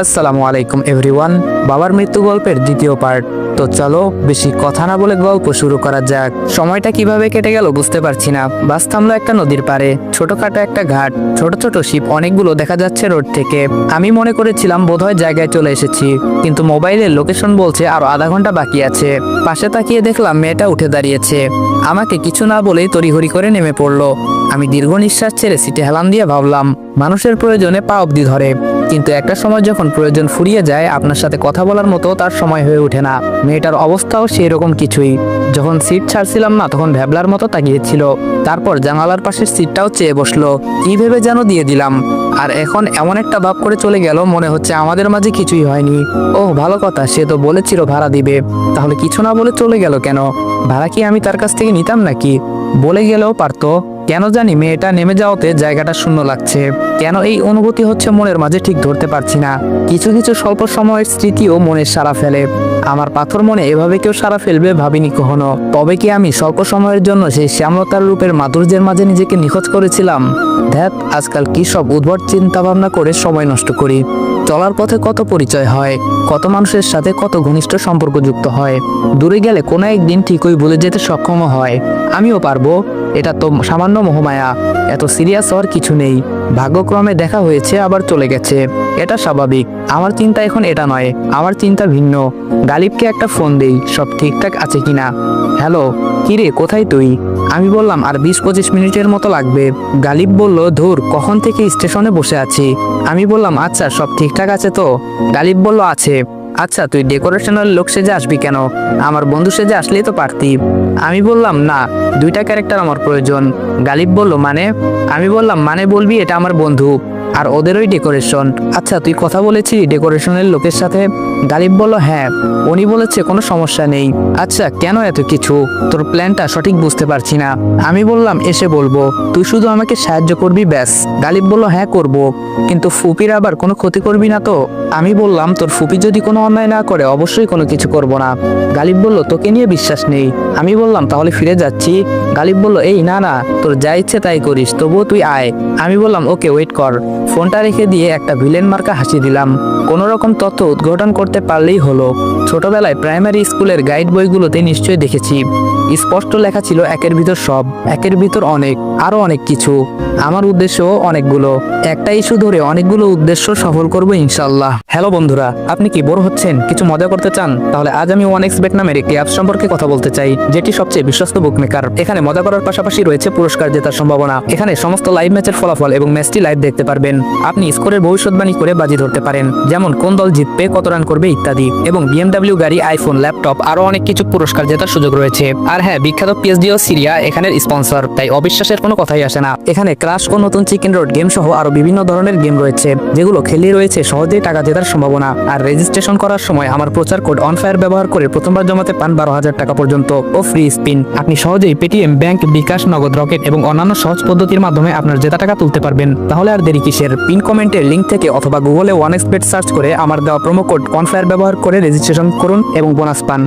আসসালামু আলাইকুম এভরিওয়ান বাবার মৃত্যু গল্পের দ্বিতীয় পার্ট তো চলো, বেশি কথা না বলে গল্প শুরু করা যাক। সময়টা কীভাবে কেটে গেল বুঝতে পারছি না। বাস থামলো একটা নদীর পারে ছোটখাটো একটা ঘাট। ছোট ছোট শিপ অনেকগুলো দেখা যাচ্ছে রোড থেকে। আমি মনে করেছিলাম বোধহয় জায়গায় চলে এসেছি। কিন্তু মোবাইলের লোকেশন বলছে আরও আধা ঘণ্টা বাকি আছে। পাশে তাকিয়ে দেখলাম মেয়েটা উঠে দাঁড়িয়েছে। আমাকে কিছু না বলেই তড়িঘড়ি করে নেমে পড়ল। আমি দীর্ঘ নিঃশ্বাস ছেড়ে সিটে হেলান দিয়ে ভাবলাম, মানুষের প্রয়োজনে পা অবধি ধরে। কিন্তু একটা সময় যখন প্রয়োজন ফুরিয়ে যায়, আপনার সাথে কথা বলার মতো তার সময় হয়ে ওঠে না। মেয়েটার অবস্থাও সেই রকম কিছুই। যখন সিট ছাড়ছিলাম না, তখন ভ্যাবলার মতো তাকিয়েছিল। তারপর জানালার পাশের সিটটাও চেয়ে বসল। কি ভেবে যেন দিয়ে দিলাম। আর এখন এমন একটা ভাব করে চলে গেল, মনে হচ্ছে আমাদের মাঝে কিছুই হয়নি। ওহ, ভালো কথা, সে তো বলেছিল ভাড়া দিবে। তাহলে কিছু না বলে চলে গেল কেন? ভাড়া কি আমি তার কাছ থেকে নিতাম নাকি? বলে গেলেও পারতো। কেন জানি মেয়েটা নেমে যাওয়াতে জায়গাটা শূন্য লাগছে। কেন এই অনুভূতি হচ্ছে মনের মাঝে ঠিক ধরতে পারছি না। কিছু কিছু স্বল্প সময়ের স্মৃতিও মনের সারা ফেলে। আমার পাথর মনে এভাবে কেউ সারা ফেলবে ভাবিনি কখনো। তবে কি আমি স্বল্প সময়ের জন্য সেই শ্যামলতার রূপের মাধুর্যের মাঝে নিজেকে নিখোঁজ করেছিলাম? ধ্যাত আজকাল কি সব উদ্ভট চিন্তা ভাবনা করে সময় নষ্ট করি। চলার পথে কত পরিচয় হয়, কত মানুষের সাথে কত ঘনিষ্ঠ সম্পর্ক যুক্ত হয়। দূরে গেলে কোনো একদিন ঠিকই ভুলে যেতে সক্ষম হয়। আমিও পারব। এটা তো সামান্য মোহমায়া। এত সিরিয়াস হওয়ার কিছু নেই। ভাগ্যক্রমে দেখা হয়েছে, আবার চলে গেছে। এটা স্বাভাবিক। আমার চিন্তা এখন এটা নয়। আমার চিন্তা ভিন্ন। গালিবকে একটা ফোন দেই, সব ঠিকঠাক আছে কিনা? হ্যালো, কিরে, কোথায় তুই? আমি বললাম, আর বিশ পঁচিশ মিনিটের মতো লাগবে। গালিব বলল, ধুর, কখন থেকে স্টেশনে বসে আছি? আমি বললাম আচ্ছা সব ঠিকঠাক আছে তো? গালিব বলল, আছে। আচ্ছা তুই ডেকোরেশনের লোক সেজে আসবি কেন? আমার বন্ধু সেজে আসলেই তো পারতি। আমি বললাম, না, দুইটা ক্যারেক্টার আমার প্রয়োজন। গালিব বলল মানে? আমি বললাম মানে বলবি, এটা আমার বন্ধু আর ওদেরই ডেকোরেশন আচ্ছা তুই কথা বলেছি ডেকোরেশনের লোকের সাথে? গালিব বলল হ্যাঁ উনি বলেছে কোনো সমস্যা নেই। আচ্ছা কেন এত কিছু? তোর প্ল্যানটা সঠিক বুঝতে পারছি না। আমি বললাম, এসে বলব। তুই শুধু আমাকে সাহায্য করবি, ব্যাস। গালিব বলল হ্যাঁ করব। কিন্তু ফুপির আবার কোনো ক্ষতি করবি না তো? আমি বললাম, তোর ফুপি যদি কোনো অন্যায় না করে, অবশ্যই কোনো কিছু করব না। গালিব বলল, তোকে নিয়ে বিশ্বাস নেই। আমি বললাম, তাহলে ফিরে যাচ্ছি? গালিব বলল, এই, না না, তোর যা ইচ্ছে তাই করিস, তবুও তুই আয়। আমি বললাম, ওকে, ওয়েট কর। ফোনটা রেখে দিয়ে একটা ভিলেন মার্কা হাসি দিলাম। কোনো রকম তথ্য উদ্ঘাটন করতে পারলেই হলো। ছোটবেলায় প্রাইমারি স্কুলের গাইড বইগুলোতে নিশ্চয়ই দেখেছি। স্পষ্ট লেখা ছিল একের ভিতর সব, একের ভিতর অনেক, আরও অনেক কিছু। আমার উদ্দেশ্যও অনেকগুলো। একটা ইস্যু ধরে অনেকগুলো উদ্দেশ্য সফল করব ইনশাল্লাহ হ্যালো বন্ধুরা, আপনি কি বোর হচ্ছেন? কিছু মজা করতে চান? তাহলে আজ আমি ওয়ান এক্স বেট নামের একটি অ্যাপ সম্পর্কে কথা বলতে চাই, যেটি সবচেয়ে বিশ্বস্ত বুকমেকার এখানে মজা করার পাশাপাশি রয়েছে পুরস্কার জেতার সম্ভাবনা। এখানে সমস্ত লাইভ ম্যাচের ফলাফল এবং ম্যাচটি লাইভ দেখতে পারবেন। আপনি স্কোরের ভবিষ্যৎবাণী করে বাজি ধরতে পারেন, যেমন কোন দল জিতবে, কত রান করবে ইত্যাদি। এবং বিএমডাব্লিউ গাড়ি আইফোন ল্যাপটপ আরও অনেক কিছু পুরস্কার জেতার সুযোগ রয়েছে। আর হ্যাঁ বিখ্যাত পিএসডি ও সিরিয়া এখানের স্পন্সর, তাই অবিশ্বাসের কোনো কথাই আসে না। এখানে ক্রাশ ও নতুন চিকেন রোড গেম সহ আরও বিভিন্ন ধরনের গেম রয়েছে, যেগুলো খেলে রয়েছে সহজেই টাকা জেতার সম্ভাবনা। আর রেজিস্ট্রেশন করার সময় আমার প্রচার কোড অনফায়ার ব্যবহার করে প্রথমবার জমাতে পান বারো হাজার টাকা পর্যন্ত। ও ফ্রি স্পিন আপনি সহজেই পেটিএম ব্যাংক বিকাশ নগদ রকেট এবং অন্যান্য সহজ পদ্ধতির মাধ্যমে আপনার জেতা টাকা তুলতে পারবেন। তাহলে আর দেরি কিসের? পিন কমেন্টের লিঙ্ক থেকে অথবা গুগলে ওয়ান এক্সপেট সার্চ করে আমার দেওয়া প্রোমো কোড অনফায়ার ব্যবহার করে রেজিস্ট্রেশন করুন এবং বোনাস পান।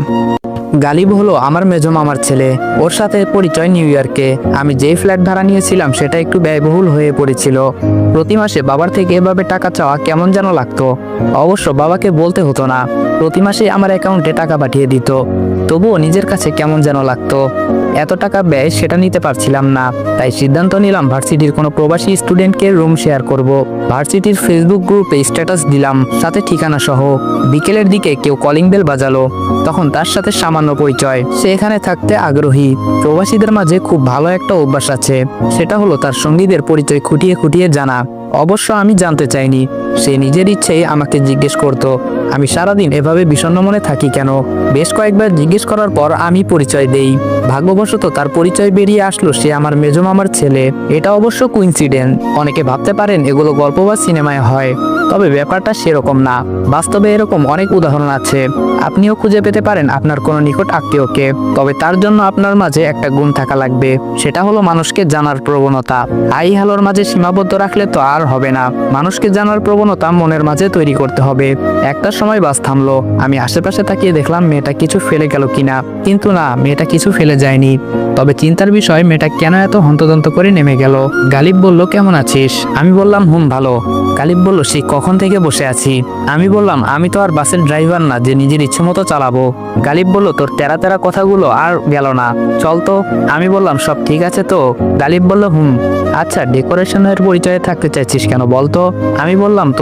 গালিব হলো আমার মেজো মামার ছেলে। ওর সাথে পরিচয় নিউ ইয়র্কে। আমি যেই ফ্ল্যাট ভাড়া নিয়েছিলাম, সেটা একটু ব্যয়বহুল হয়ে পড়েছিল। প্রতি মাসে বাবার থেকে এভাবে টাকা চাওয়া কেমন যেন লাগতো। অবশ্য বাবাকে বলতে হতো না, প্রতি মাসে আমার অ্যাকাউন্টে টাকা পাঠিয়ে দিত। তবুও নিজের কাছে কেমন যেন লাগতো। এত টাকা ব্যয় সেটা নিতে পারছিলাম না, তাই সিদ্ধান্ত নিলাম ভার্সিটির কোনো প্রবাসী স্টুডেন্টকে রুম শেয়ার করব। ভার্সিটির ফেসবুক গ্রুপে স্ট্যাটাস দিলাম, সাথে ঠিকানা সহ। বিকেলের দিকে কেউ কলিং বেল বাজালো, তখন তার সাথে সামান্য পরিচয়। সে এখানে থাকতে আগ্রহী। প্রবাসীদের মাঝে খুব ভালো একটা অভ্যাস আছে, সেটা হলো তার সঙ্গীদের পরিচয় খুঁটিয়ে খুঁটিয়ে জানা। অবশ্য আমি জানতে চাইনি। সে নিজের ইচ্ছেই আমাকে জিজ্ঞেস করত, আমি সারাদিন এভাবে বিষণ্ণ মনে থাকি কেন? বেশ কয়েকবার জিজ্ঞেস করার পর আমি পরিচয় দেই। ভাগ্যবশত তার পরিচয় বেরিয়ে আসলো সে আমার মেজো মামার ছেলে। এটা অবশ্য কুইন্সিডেন্ট অনেকে ভাবতে পারেন এগুলো গল্প বা সিনেমায় হয়। তবে ব্যাপারটা সেরকম না। বাস্তবে এরকম অনেক উদাহরণ আছে। আপনিও খুঁজে পেতে পারেন আপনার কোনো নিকট আত্মীয়কে। তবে তার জন্য আপনার মাঝে একটা গুণ থাকা লাগবে। সেটা হলো মানুষকে জানার প্রবণতা। আই হ্যালোর মাঝে সীমাবদ্ধ রাখলে তো আর হবে না। মানুষকে জানার প্রবণতা মনের মাঝে তৈরি করতে হবে। একটা সময় বাস থামলো। আমি আশেপাশে তাকিয়ে দেখলাম মেয়েটা কিছু ফেলে গেল কিনা। কিন্তু না, মেয়েটা কিছু ফেলে যায়নি। তবে চিন্তার বিষয়, মেয়েটা কেন এত হন্তদন্ত করে নেমে গেল? গালিব বলল, কেমন আছিস? আমি বললাম, হুম, ভালো। গালিব বলল কখন কখন থেকে বসে আছি। আমি বললাম, আমি তো আর বাসের ড্রাইভার না, যে নিজের ইচ্ছে মতো চালাবো। গালিব বলল, তোর তেরা তেরা কথাগুলো আর গেল না। চল তো। আমি বললাম, সব ঠিক আছে তো? গালিব বলল, হুম। আচ্ছা ডেকোরেশনের পরিচয়ে থাকতে চাইছিস কেন বলতো আমি বললাম, তো